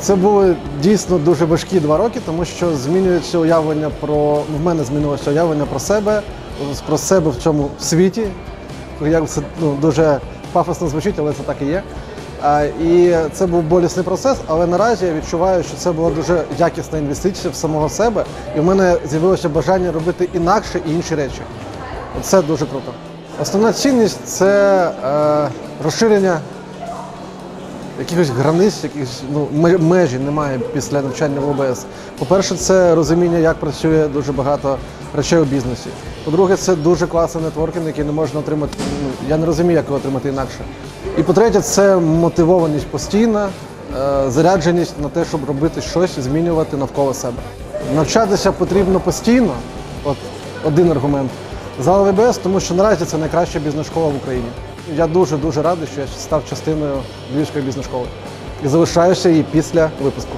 Це були дійсно дуже важкі два роки, тому що змінюється уявлення про в мене змінилося уявлення про себе, про себе в цьому світі. Як це ну, дуже пафосно звучить, але це так і є. І це був болісний процес, але наразі я відчуваю, що це була дуже якісна інвестиція в самого себе, і в мене з'явилося бажання робити інакше і інші речі. Це дуже круто. Основна цінність це е, розширення якихось границь, якихось ну, межі немає після навчання в ОБС. По-перше, це розуміння, як працює дуже багато речей у бізнесі. По-друге, це дуже класний нетворкінг, який не можна отримати. Ну, я не розумію, як його отримати інакше. І по-третє, це мотивованість постійна, е, зарядженість на те, щоб робити щось, змінювати навколо себе. Навчатися потрібно постійно. От один аргумент. Зал ВБС, тому що наразі це найкраща бізнес-школа в Україні. Я дуже дуже радий, що я став частиною Львівської бізнес-школи і залишаюся її після випуску.